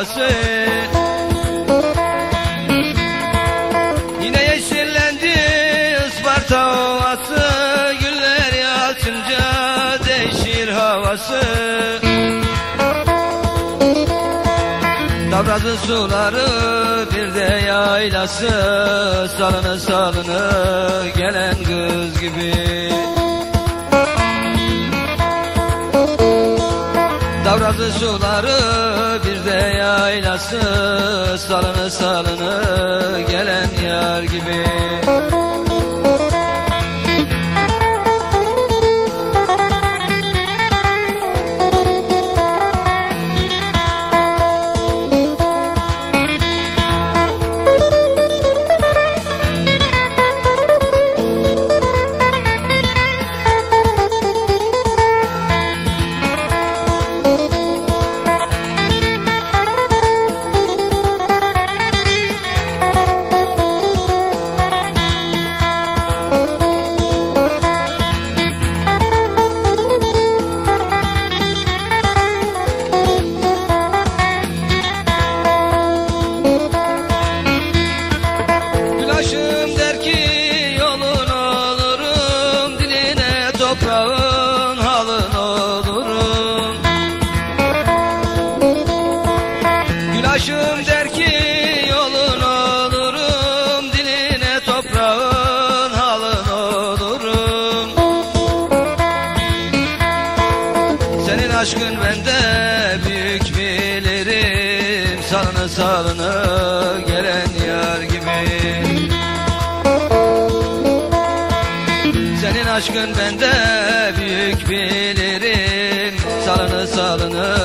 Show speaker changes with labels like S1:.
S1: havası Yine yeşillendi Isparta ovası Güller açınca değişir havası. Davrazı suları bir de yaylası Salını salını gelen kız gibi. Davrazı suları bir de yaylası Salını salını gelen yar gibi Gülaşım der ki yolun olurum Diline toprağın halın olurum. Senin aşkın bende büyük bilirim. Salını salını gelen yar gibi. Senin aşkın bende büyük bilirim. Salını salını